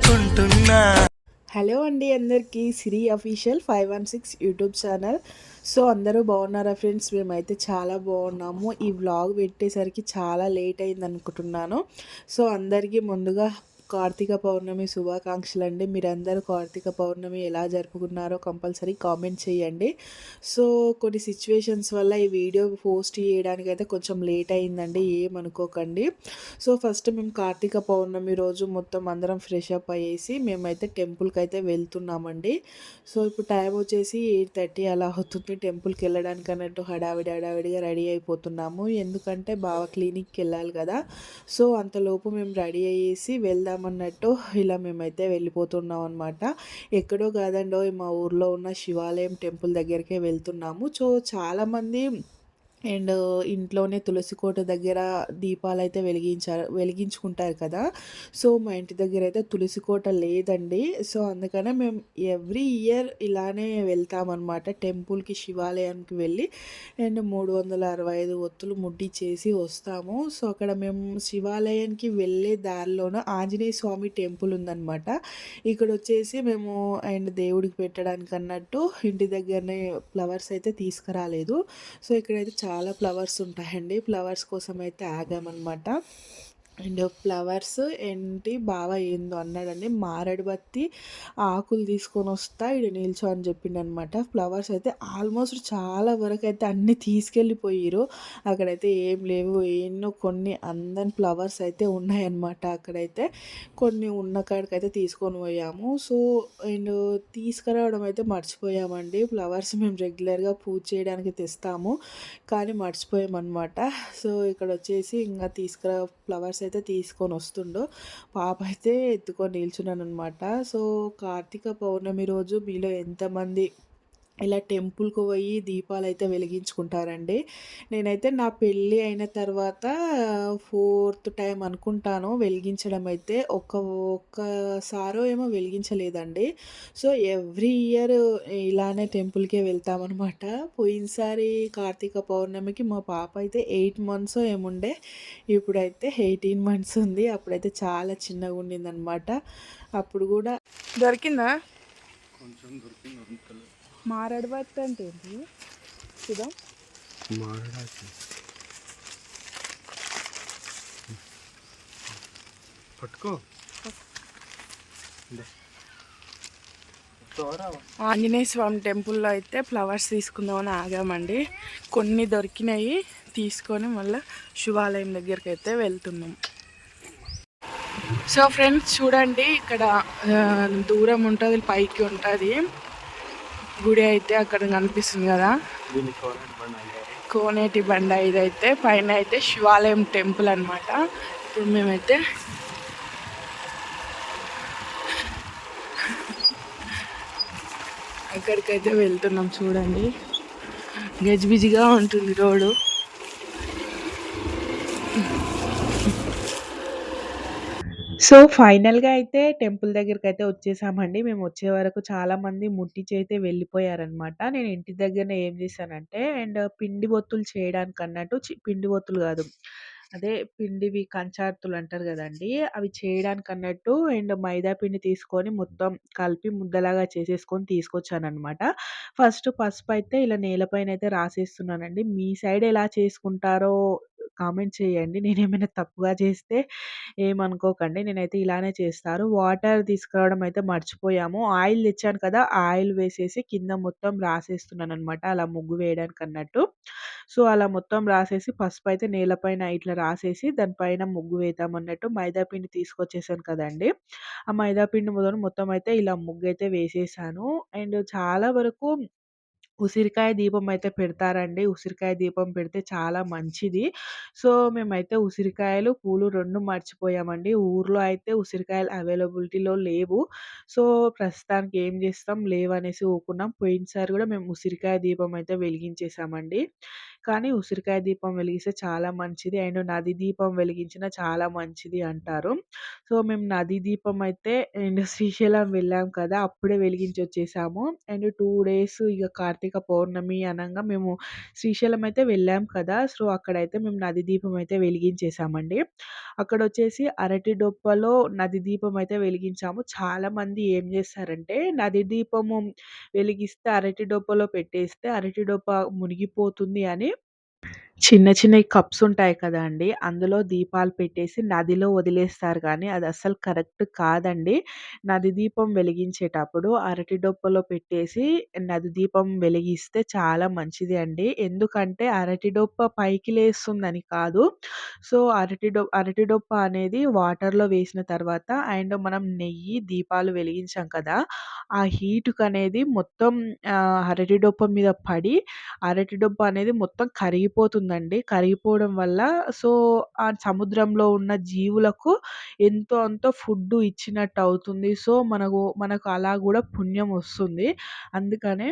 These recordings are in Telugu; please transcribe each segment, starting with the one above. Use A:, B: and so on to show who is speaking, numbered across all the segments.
A: అనుకుంటున్నా
B: హలో అండి అందరికీ Siri official five one six YouTube channel. So అందరూ బాగున్నారా ఫ్రెండ్స్? మేమైతే చాలా బాగున్నాము. ఈ వ్లాగ్ పెట్టేసరికి చాలా లేట్ అయింది అనుకుంటున్నాను సో అందరికీ ముందుగా కార్తీక పౌర్ణమి శుభాకాంక్షలు అండి మీరందరూ కార్తీక పౌర్ణమి ఎలా జరుపుకున్నారో కంపల్సరీ కామెంట్ చేయండి. సో కొన్ని సిచ్యువేషన్స్ వల్ల ఈ వీడియో పోస్ట్ చేయడానికి అయితే కొంచెం లేట్ అయిందండి ఏమనుకోకండి. సో ఫస్ట్ మేము కార్తీక పౌర్ణమి రోజు మొత్తం అందరం ఫ్రెష్ అప్ అయ్యేసి మేమైతే టెంపుల్కి అయితే వెళ్తున్నామండి. సో ఇప్పుడు టైం వచ్చేసి ఎయిట్ థర్టీ అలా అవుతుంది. టెంపుల్కి వెళ్ళడానికి అన్నట్టు హడావిడి హడావిడిగా రెడీ అయిపోతున్నాము. ఎందుకంటే బాగా క్లినిక్కి వెళ్ళాలి కదా. సో అంతలోపు మేము రెడీ అయ్యేసి వెళ్దాం వెళ్దామన్నట్టు ఇలా మేమైతే వెళ్ళిపోతున్నాం అనమాట ఎక్కడో కాదండో మా ఊర్లో ఉన్న శివాలయం టెంపుల్ దగ్గరికే వెళ్తున్నాము. సో చాలామంది అండ్ ఇంట్లోనే తులసి కోట దగ్గర దీపాలు అయితే వెలిగించారు వెలిగించుకుంటారు కదా. సో మా ఇంటి దగ్గర అయితే తులసి కోట లేదండి. సో అందుకనే మేము ఎవ్రీ ఇయర్ ఇలానే వెళ్తామన్నమాట టెంపుల్కి శివాలయానికి వెళ్ళి. అండ్ మూడు వందల అరవై ఐదు ఒత్తులు ముడ్డి చేసి వస్తాము. సో అక్కడ మేము శివాలయానికి వెళ్ళే దారిలోనూ ఆంజనేయ స్వామి టెంపుల్ ఉందన్నమాట. ఇక్కడ వచ్చేసి మేము అండ్ దేవుడికి పెట్టడానికి అన్నట్టు ఇంటి దగ్గరనే ఫ్లవర్స్ అయితే తీసుకురాలేదు. సో ఇక్కడైతే చాలా ఫ్లవర్స్ ఉంటాయండి. ఫ్లవర్స్ కోసం అయితే ఆగామన్నమాట. అండ్ ఫ్లవర్స్ ఏంటి బాగా ఏందో అన్నాడండి. మారేడు బత్తి ఆకులు తీసుకొని వస్తా ఇడు నిల్చో అని చెప్పిండు అనమాట ఫ్లవర్స్ అయితే ఆల్మోస్ట్ చాలా వరకు అయితే అన్నీ తీసుకెళ్ళిపోయారు అక్కడైతే ఏం లేవు. ఎన్నో కొన్ని అందని ఫ్లవర్స్ అయితే ఉన్నాయన్నమాట అక్కడైతే. కొన్ని ఉన్న కాడికైతే తీసుకొని పోయాము. సో అండ్ తీసుకురావడం అయితే మర్చిపోయామండి. ఫ్లవర్స్ మేము రెగ్యులర్గా పూజ చేయడానికి తెస్తాము కానీ మర్చిపోయామన్నమాట. సో ఇక్కడ వచ్చేసి ఇంకా తీసుకురా ఫ్లవర్స్ అయితే అయితే తీసుకొని వస్తుండో. పాప అయితే ఎత్తుకొని నిల్చున్నాను అనమాట సో కార్తీక పౌర్ణమి రోజు మీలో ఎంతమంది ఇలా టెంపుల్కి పోయి దీపాలు అయితే వెలిగించుకుంటారండి. నేనైతే నా పెళ్ళి అయిన తర్వాత ఫోర్త్ టైం అనుకుంటాను వెలిగించడం అయితే ఒక ఒక్కసారో ఏమో వెలిగించలేదండి. సో ఎవ్రీ ఇయర్ ఇలానే టెంపుల్కే వెళ్తామన్నమాట. పోయినసారి కార్తీక పౌర్ణమికి మా పాప అయితే ఎయిట్ మంత్స్ ఏముండే ఇప్పుడైతే ఎయిటీన్ మంత్స్ ఉంది. అప్పుడైతే చాలా చిన్నగా ఉండిందనమాట అప్పుడు కూడా దొరికిందా? కొంచెం దొరికింది మారడబత్తి అంటే ఏంటి చూద్దాం
A: పట్టుకో
B: ఆంజనేయ స్వామి టెంపుల్లో అయితే ఫ్లవర్స్ తీసుకుందామని ఆగామండి. కొన్ని దొరికినాయి తీసుకొని మళ్ళీ శివాలయం దగ్గరికి అయితే వెళ్తున్నాం. సో ఫ్రెండ్స్ చూడండి ఇక్కడ దూరం ఉంటుంది పైకి ఉంటుంది. గుడి అయితే అక్కడ కనిపిస్తుంది కదా. కోనేటి బండ ఇదైతే పైన అయితే శివాలయం టెంపుల్ అనమాట ఇప్పుడు మేమైతే అక్కడికైతే వెళ్తున్నాం చూడండి. గజిబిజిగా ఉంటుంది రోడ్డు. సో ఫైనల్గా అయితే టెంపుల్ దగ్గరికి అయితే వచ్చేసామండి. మేము వచ్చే వరకు చాలామంది ముట్టించి అయితే వెళ్ళిపోయారనమాట. నేను ఇంటి దగ్గరనే ఏం చేశానంటే అండ్ పిండి బొత్తులు చేయడానికి అన్నట్టు పిండి బొత్తులు కాదు అదే పిండివి కంచార్తులు అంటారు కదండి అవి చేయడానికి అన్నట్టు అండ్ మైదా పిండి తీసుకొని మొత్తం కలిపి ముద్దలాగా చేసేసుకొని తీసుకొచ్చాను అనమాట ఫస్ట్ పసుపు అయితే ఇలా నేలపైన అయితే రాసేస్తున్నానండి. మీ సైడ్ ఎలా చేసుకుంటారో కామెంట్ చేయండి. నేనేమైనా తప్పుగా చేస్తే ఏమనుకోకండి. నేనైతే ఇలానే చేస్తారు. వాటర్ తీసుకురావడం అయితే మర్చిపోయాము. ఆయిల్ తెచ్చాను కదా ఆయిల్ వేసేసి కింద మొత్తం రాసేస్తున్నాను అనమాట అలా ముగ్గు వేయడానికి అన్నట్టు సో అలా మొత్తం రాసేసి పసుపు అయితే నేలపైన ఇట్లా రాసేసి దానిపైన ముగ్గు వేద్దాం అన్నట్టు మైదాపిండి తీసుకొచ్చేసాను కదండి. ఆ మైదాపిండి మొదలు మొత్తం అయితే ఇలా ముగ్గు అయితే వేసేసాను. అండ్ చాలా వరకు ఉసిరికాయ దీపం అయితే పెడతారండి. ఉసిరికాయ దీపం పెడితే చాలా మంచిది. సో మేమైతే ఉసిరికాయలు పూలు రెండు మర్చిపోయామండి. ఊర్లో అయితే ఉసిరికాయలు అవైలబిలిటీలో లేవు. సో ప్రస్తుతానికి ఏం చేస్తాం? లేవనేసి ఊకున్నాం పోయినసారి కూడా మేము ఉసిరికాయ దీపం అయితే వెలిగించేసామండి. కానీ ఉసిరికాయ దీపం వెలిగిస్తే చాలా మంచిది. అండ్ నది దీపం వెలిగించిన చాలా మంచిది అంటారు. సో, మేము నది దీపం అయితే అండ్ శ్రీశైలం వెళ్ళాం కదా! అప్పుడే వెలిగించి వచ్చేసాము అండ్ టూ డేస్ ఇక కార్తీక పౌర్ణమి అనంగా మేము శ్రీశైలం అయితే వెళ్ళాం కదా! సో, అక్కడైతే మేము నది దీపం అయితే వెలిగించేసామండి. అక్కడ వచ్చేసి అరటి డొప్పలో నది దీపం అయితే వెలిగించాము. చాలామంది ఏం చేస్తారంటే నది దీపము వెలిగిస్తే అరటి డొప్పలో పెట్టేస్తే అరటి డొప్ప మునిగిపోతుంది అని చిన్న చిన్నయి కప్స్ ఉంటాయి కదండి అందులో దీపాలు పెట్టేసి నదిలో వదిలేస్తారు కానీ అది అస్సలు కరెక్ట్ కాదండి. నది దీపం వెలిగించేటప్పుడు అరటి డొప్పలో పెట్టేసి నది దీపం వెలిగిస్తే చాలా మంచిది అండి. ఎందుకంటే అరటి డొప్ప పైకి లేస్తుందని కాదు. సో, అరటి డొ అరటి డొప్ప అనేది వాటర్‌లో వేసిన తర్వాత అండ్ మనం నెయ్యి, దీపాలు వెలిగించాం కదా! ఆ హీటుకనేది మొత్తం ఆహ్, అరటి డొప్ప మీద పడి అరటి డొప్ప అనేది మొత్తం కరిగిపోతుంది కరిగిపోతుందండి. కరిగిపోవడం వల్ల సో, ఆ సముద్రంలో ఉన్న జీవులకు ఎంతో అంతో ఫుడ్డు ఇచ్చినట్టు అవుతుంది. సో, మనకు మనకు అలా కూడా పుణ్యం వస్తుంది. అందుకనే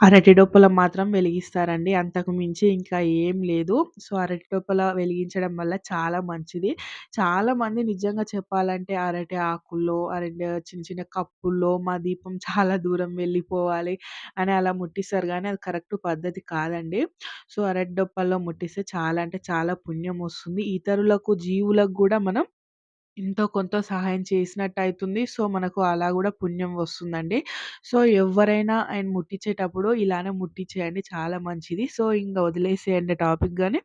B: అరటి డొప్పలో మాత్రం వెలిగిస్తారండి. అంతకు మించి ఇంకా ఏం లేదు. సో, అరటి డొప్పల వెలిగించడం వల్ల చాలా మంచిది. చాలామంది నిజంగా చెప్పాలంటే అరటి ఆకుల్లో, అరటి చిన్న చిన్న కప్పుల్లో మా దీపం చాలా దూరం వెళ్ళిపోవాలి అని అలా ముట్టిస్తారు గానీ అది కరెక్ట్ పద్ధతి కాదండి. సో, అరటి డొప్పల్లో ముట్టిస్తే చాలా అంటే చాలా పుణ్యం వస్తుంది. ఇతరులకు జీవులకు గూడా మనం ఎంతో కొంత సహాయం చేసినట్టు చేసినట్టయితుంది. సో, మనకు అలా కూడా పుణ్యం వస్తుందండి. సో, ఎవరైనా ఆయన ముట్టించేటప్పుడు ఇలానే ముట్టించేయండి చాలా మంచిది. సో, ఇంకా వదిలేసేయండి టాపిక్ కానీ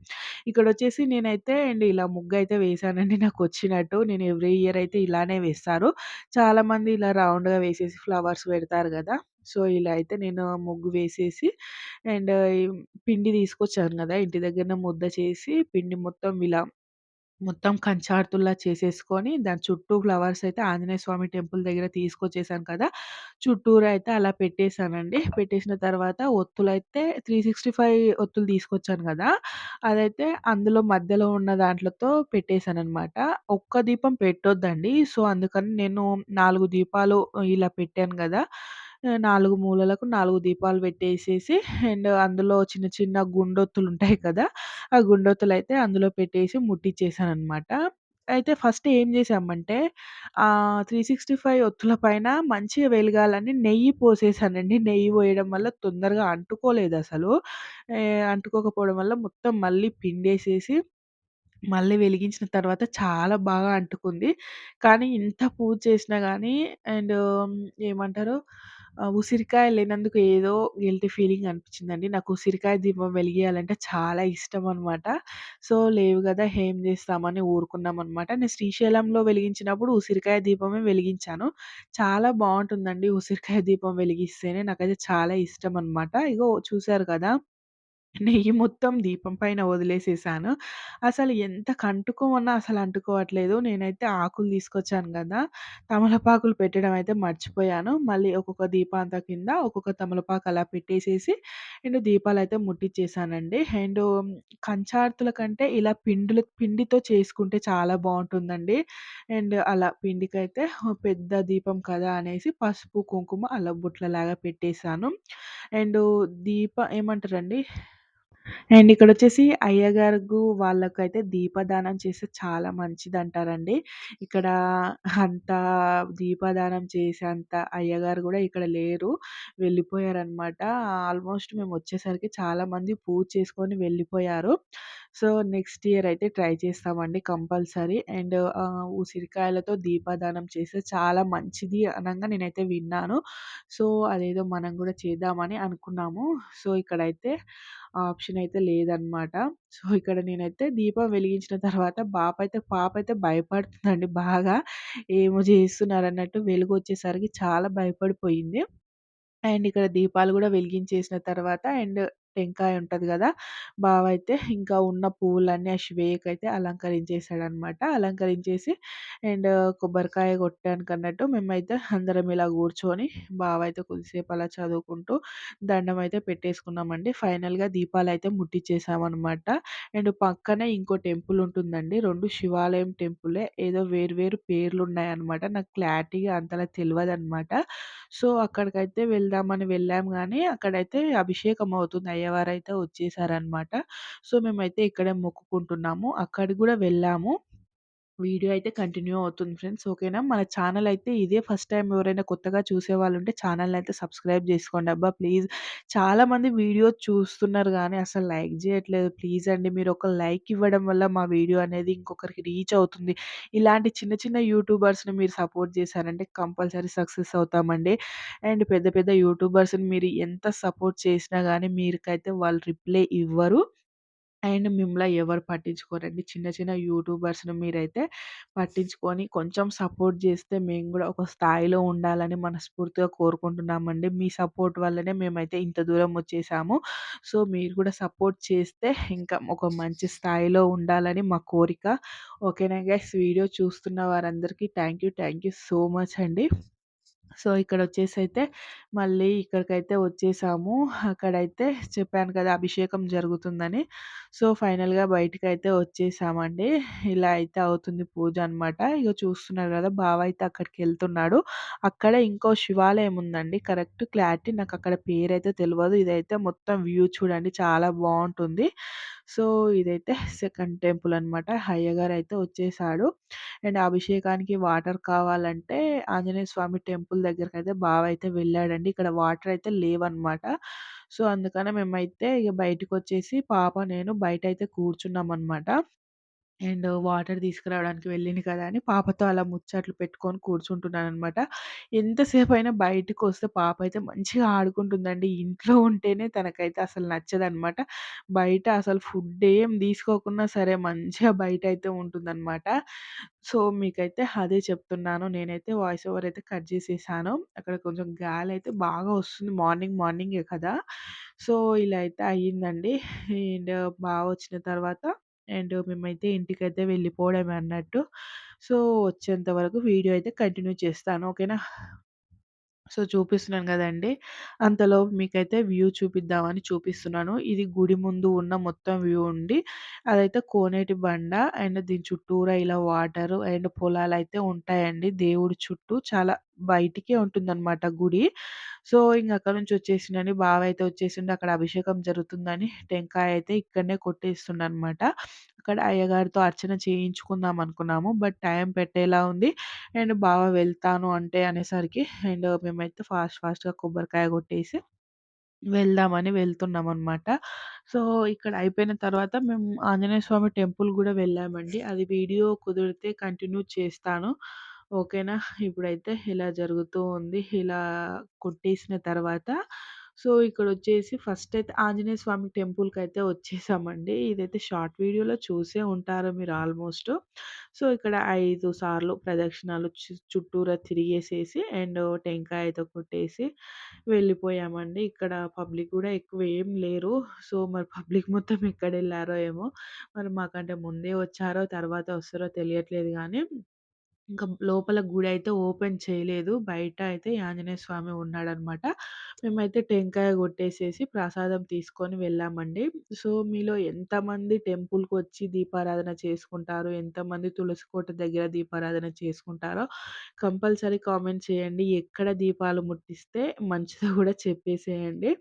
B: ఇక్కడ వచ్చేసి నేనైతే అండ్ ఇలా ముగ్గు అయితే వేసానండి నాకు వచ్చినట్టు నేను ఎవ్రీ ఇయర్ అయితే ఇలానే వేస్తారు. చాలామంది ఇలా రౌండ్‌గా వేసేసి ఫ్లవర్స్ పెడతారు కదా సో, ఇలా అయితే నేను ముగ్గు వేసేసి అండ్ పిండి తీసుకొచ్చాను కదా ఇంటి దగ్గరనే ముద్ద చేసి పిండి మొత్తం ఇలా మొత్తం కంచార్తుల్లా చేసేసుకొని దాని చుట్టూ ఫ్లవర్స్ అయితే ఆంజనేయ స్వామి టెంపుల్ దగ్గర తీసుకొచ్చేసాను కదా! చుట్టూరు అయితే అలా పెట్టేసానండి. పెట్టేసిన తర్వాత ఒత్తులైతే 365 ఒత్తులు తీసుకొచ్చాను కదా అదైతే అందులో మధ్యలో ఉన్న దాంట్లతో పెట్టేసాననమాట. ఒక్క దీపం పెట్టొద్దండి. సో, అందుకని నేను నాలుగు దీపాలు ఇలా పెట్టాను కదా నాలుగు మూలలకు నాలుగు దీపాలు పెట్టేసేసి అండ్ అందులో చిన్న చిన్న గుండొత్తులుంటాయి కదా! ఆ గుండొత్తులు అయితే అందులో పెట్టేసి ముట్టిచ్చేసాననమాట. అయితే ఫస్ట్ ఏం చేసామంటే త్రీ సిక్స్టీ ఫైవ్ ఒత్తుల పైన మంచిగా వెలగాలని నెయ్యి పోసేసానండి. నెయ్యి పోయడం వల్ల తొందరగా అంటుకోలేదు అసలు అంటుకోకపోవడం వల్ల మొత్తం మళ్ళీ పిండేసేసి మళ్ళీ వెలిగించిన తర్వాత చాలా బాగా అంటుకుంది. కానీ ఇంత పూజ చేసినా కానీ అండ్ ఏమంటారు ఉసిరికాయ లేనందుకు ఏదో గిల్టీ ఫీలింగ్ అనిపించిందండి. నాకు ఉసిరికాయ దీపం వెలిగియాలంటే చాలా ఇష్టం అనమాట సో, లేవు కదా ఏం చేస్తామని ఊరుకున్నామనమాట. నేను శ్రీశైలంలో వెలిగించినప్పుడు ఉసిరికాయ దీపమే వెలిగించాను. చాలా బాగుంటుందండి ఉసిరికాయ దీపం వెలిగిస్తేనే. నాకైతే చాలా ఇష్టం అనమాట ఇగో చూసారు కదా! నెయ్యి మొత్తం దీపం పైన వదిలేసేసాను. అసలు ఎంత కంటుకోమన్నా అసలు అంటుకోవట్లేదు. నేనైతే ఆకులు తీసుకొచ్చాను గదా! తమలపాకులు పెట్టడం అయితే మర్చిపోయాను. మళ్ళీ ఒక్కొక్క దీపాంత కింద ఒక్కొక్క తమలపాకు అలా పెట్టేసేసి అండ్ దీపాలైతే ముట్టిచ్చేసానండి. అండ్ కంచార్తుల కంటే ఇలా పిండులు పిండితో చేసుకుంటే చాలా బావుంటుందండి. అండ్ అలా పిండికైతే పెద్ద దీపం కదా అనేసి పసుపు, కుంకుమ అలా బుట్లలాగా పెట్టేసాను. అండ్ దీప ఏమంటారండి అండ్ ఇక్కడ వచ్చేసి అయ్యగారుకు వాళ్ళకైతే దీపదానం చేస్తే చాలా మంచిది అంటారండి ఇక్కడ అంత దీపదానం చేసేంత అయ్యగారు కూడా ఇక్కడ లేరు. వెళ్ళిపోయారనమాట. ఆల్మోస్ట్ మేము వచ్చేసరికి చాలా చాలామంది పూజ చేసుకొని వెళ్ళిపోయారు. సో, నెక్స్ట్ ఇయర్ అయితే ట్రై చేస్తామండి కంపల్సరీ. అండ్ ఉసిరికాయలతో దీపదానం చేస్తే చాలా మంచిది అనగా నేనైతే విన్నాను. సో, అదేదో మనం కూడా చేద్దామని అనుకున్నాము. సో, ఇక్కడైతే ఆప్షన్ అయితే లేదనమాట. సో, ఇక్కడ నేనైతే దీపం వెలిగించిన తర్వాత పాప అయితే పాప అయితే భయపడుతుందండి బాగా. ఏమో జేస్తున్నారన్నట్టు వెలుగొచ్చేసరికి చాలా భయపడిపోయింది. అండ్ ఇక్కడ దీపాలు కూడా వెలిగించేసిన తర్వాత అండ్ టెంకాయ ఉంటుంది కదా బావ అయితే ఇంకా ఉన్న పువ్వులన్నీ ఆ శ్వేకయితే అలంకరించేసాడనమాట. అలంకరించేసి అండ్ కొబ్బరికాయ కొట్టానికన్నట్టు మేమైతే అందరం ఇలా కూర్చొని బావ అయితే కొద్దిసేపు అలా చదువుకుంటూ దండం అయితే పెట్టేసుకున్నామండి. ఫైనల్‌గా దీపాలు అయితే ముట్టించేసామన్నమాట అండ్ పక్కనే ఇంకో టెంపుల్ ఉంటుందండి. రెండు శివాలయం టెంపులే. ఏదో వేరు వేరు పేర్లున్నాయన్నమాట. నాకు క్లారిటీగా అంతలా అనమాట సో, అక్కడికైతే వెళ్దామని వెళ్ళాం కానీ అక్కడైతే అభిషేకం అవుతుంది అయ్యవారైతే వచ్చేసారనమాట. సో, మేమైతే ఇక్కడే మొక్కుకుంటున్నాము. అక్కడికి కూడా వెళ్ళాము. వీడియో అయితే కంటిన్యూ అవుతుంది ఫ్రెండ్స్. ఓకేనా? మన ఛానల్ అయితే ఇదే ఫస్ట్ టైం ఎవరైనా కొత్తగా చూసే వాళ్ళు ఉంటే ఛానల్ని అయితే సబ్స్క్రైబ్ చేసుకోండి అబ్బా! ప్లీజ్. చాలామంది వీడియో చూస్తున్నారు కానీ అసలు లైక్ చేయట్లేదు ప్లీజ్ అండి. మీరు ఒక లైక్ ఇవ్వడం వల్ల మా వీడియో అనేది ఇంకొకరికి రీచ్ అవుతుంది. ఇలాంటి చిన్న చిన్న యూట్యూబర్స్‌ని మీరు సపోర్ట్ చేశారంటే కంపల్సరీ సక్సెస్ అవుతామండి. అండ్ పెద్ద పెద్ద యూట్యూబర్స్‌ని మీరు ఎంత సపోర్ట్ చేసినా కానీ మీరుకైతే వాళ్ళు రిప్లై ఇవ్వరు. అండ్ మిమ్మల్ని ఎవరు పట్టించుకోరండి. చిన్న చిన్న యూట్యూబర్స్‌ని మీరైతే పట్టించుకొని కొంచెం సపోర్ట్ చేస్తే మేము కూడా ఒక స్థాయిలో ఉండాలని మనస్ఫూర్తిగా కోరుకుంటున్నామండి. మీ సపోర్ట్ వల్లనే మేమైతే ఇంత దూరం వచ్చేసాము. సో, మీరు కూడా సపోర్ట్ చేస్తే ఇంకా ఒక మంచి స్థాయిలో ఉండాలని మా కోరిక. ఓకేనా గైస్. వీడియో చూస్తున్న వారందరికీ thank you. Thank you so much అండి. సో, ఇక్కడ వచ్చేసి అయితే మళ్ళీ ఇక్కడికైతే వచ్చేసాము. అక్కడైతే చెప్పాను కదా! అభిషేకం జరుగుతుందని. సో, ఫైనల్‌గా బయటికైతే వచ్చేసామండి. ఇలా అయితే అవుతుంది పూజ అనమాట. ఇక చూస్తున్నారు కదా బావ అయితే అక్కడికి వెళ్తున్నాడు అక్కడ ఇంకో శివాలయం ఉందండి. కరెక్ట్ క్లారిటీ నాకు నాకక్కడ పేరైతే తెలియదు ఇదైతే మొత్తం వ్యూ చూడండి చాలా బాగుంటుంది సో, ఇదైతే సెకండ్ టెంపుల్ అనమాట. అయితే వచ్చేసాడు. అండ్ అభిషేకానికి వాటర్ కావాలంటే ఆంజనేయ స్వామి టెంపుల్ దగ్గరకైతే బావ అయితే వెళ్ళాడండి. ఇక్కడ వాటర్ అయితే లేవన్నమాట. సో, అందుకనే మేమైతే ఇక బయటకు వచ్చేసి పాప, నేను బయట అయితే కూర్చున్నాం అనమాట అండ్ వాటర్ తీసుకురావడానికి వెళ్ళింది కదా! అని పాపతో అలా ముచ్చట్లు పెట్టుకొని కూర్చుంటున్నాననమాట. ఎంతసేపయినా బయటికొస్తే పాప అయితే మంచిగా ఆడుకుంటుందండి. ఇంట్లో ఉంటేనే తనకైతే అసలు నచ్చదనమాట. బయట అసలు ఫుడ్ ఏం తీసుకోకున్నా సరే మంచిగా బయటైతే ఉంటుందనమాట. సో, మీకైతే అదే చెప్తున్నాను. నేనైతే వాయిస్ ఓవర్ అయితే కట్ చేసేసాను. అక్కడ కొంచెం గాలైతే బాగా వస్తుంది. మార్నింగ్ మార్నింగే కదా! సో, ఇలా అయితే అయ్యిందండి. అండ్ బాగా వచ్చిన తర్వాత అండ్ మేమైతే ఇంటికైతే వెళ్ళిపోవడమే అన్నట్టు. సో, వచ్చేంత వరకు వీడియో అయితే కంటిన్యూ చేస్తాను. ఓకేనా? సో, చూపిస్తున్నాను గదండీ! అంతలోపు మీకైతే వ్యూ చూపిద్దామని చూపిస్తున్నాను. ఇది గుడి ముందు ఉన్న మొత్తం వ్యూ ఉండి, అదైతే కోనేటి బండ అండ్ దీని చుట్టూరా ఇలా వాటరు అండ్ పొలాలైతే ఉంటాయండి. దేవుడి చుట్టూ చాలా బయటికే ఉంటుందనమాట గుడి. సో, ఇంక అక్కడి నుంచి వచ్చేసిండని బావ అయితే వచ్చేసిండు. అక్కడ అభిషేకం జరుగుతుందని టెంకాయ అయితే ఇక్కడనే కొట్టేస్తుండనమాట. అక్కడ అయ్యగారితో అర్చన చేయించుకుందాం అనుకున్నాము. బట్ టైం పెట్టేలా ఉంది. అండ్ బావ వెళ్తాను అంటే అనేసరికి అండ్ మేమైతే ఫాస్ట్ ఫాస్ట్‌గా కొబ్బరికాయ కొట్టేసి వెళ్దామని వెళ్తున్నామనమాట. సో, ఇక్కడ అయిపోయిన తర్వాత మేము ఆంజనేయ స్వామి టెంపుల్ గూడా వెళ్ళామండి. అది వీడియో కుదిరితే కంటిన్యూ చేస్తాను. ఓకేనా? ఇప్పుడైతే ఇలా జరుగుతూ ఉంది. ఇలా కొట్టేసిన తర్వాత సో, ఇక్కడ వచ్చేసి ఫస్ట్ అయితే ఆంజనేయ స్వామి అయితే వచ్చేసామండి. ఇదైతే షార్ట్ వీడియోలో చూసే ఉంటారు మీరు ఆల్మోస్ట్. సో, ఇక్కడ ఐదు సార్లు ప్రదక్షిణాలు చుట్టూరా తిరిగేసేసి అండ్ టెంకాయ అయితే కొట్టేసి వెళ్ళిపోయామండి. ఇక్కడ పబ్లిక్ కూడా ఎక్కువ ఏం లేరు. సో, మరి పబ్లిక్ మొత్తం ఎక్కడెళ్ళారో ఏమో! మరి మాకంటే ముందే వచ్చారో, తర్వాత వస్తారో తెలియట్లేదు కానీ ఇంకా లోపల గుడి అయితే ఓపెన్ చేయలేదు. బయట అయితే ఆంజనేయ స్వామి ఉన్నాడనమాట. మేమైతే టెంకాయ కొట్టేసేసి ప్రసాదం తీసుకొని వెళ్ళామండి. సో, మీలో ఎంతమంది టెంపుల్కి వచ్చి దీపారాధన చేసుకుంటారు? ఎంతమంది తులసి కోట దగ్గర దీపారాధన చేసుకుంటారో కంపల్సరీ కామెంట్ చేయండి. ఎక్కడ దీపాలు ముట్టిస్తే మంచిదో కూడా చెప్పేసేయండి.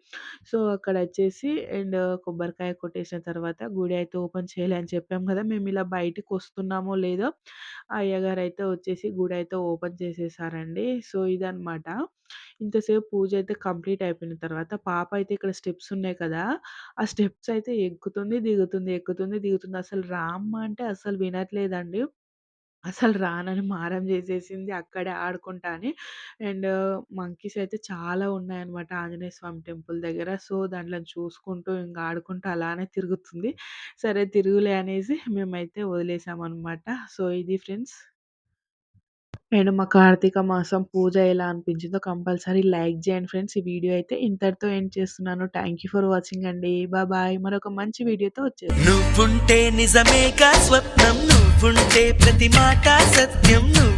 B: సో, అక్కడ వచ్చేసి అండ్ కొబ్బరికాయ కొట్టేసిన తర్వాత గుడి అయితే ఓపెన్ చేయలే అని చెప్పాం కదా! మేము మేమిలా బయటికొస్తున్నామో లేదో అయ్యగారైతే వచ్చేసి గుడి అయితే ఓపెన్ చేసేసారండి. సో, ఇదనమాట. ఇంతసేపు పూజ అయితే కంప్లీట్ అయిపోయిన తర్వాత పాప అయితే ఇక్కడ స్టెప్స్ ఉన్నాయి కదా! ఆ స్టెప్స్ అయితే ఎక్కుతుంది, దిగుతుంది, ఎక్కుతుంది, దిగుతుంది. అసలు రామ్మ అంటే అసలు వినట్లేదండి. అసలు రానని మారం చేసేసింది అక్కడే ఆడుకుంటా అని. అండ్ మంకీస్ అయితే చాలా ఉన్నాయన్నమాట ఆంజనేయ స్వామి టెంపుల్ దగ్గర. సో, దాంట్లో చూసుకుంటూ ఇంకా ఆడుకుంటూ అలానే తిరుగుతుంది. సరే తిరుగులే అనేసి మేమైతే వదిలేసామన్నమాట సో, ఇది ఫ్రెండ్స్. అండ్ మా కార్తీక మాసం పూజ ఎలా అనిపించిందో కంపల్సరీ లైక్ చేయండి ఫ్రెండ్స్. ఈ వీడియో అయితే ఇంతటితో ఎండ్ చేస్తున్నాను. థ్యాంక్ యూ ఫర్ వాచింగ్ అండి. బాయ్ మరొక మంచి వీడియోతో వచ్చేది
A: నువ్వుంటే నిజమేగా స్వప్నం నువ్వుంటే ప్రతి మాట సత్యం నువ్వు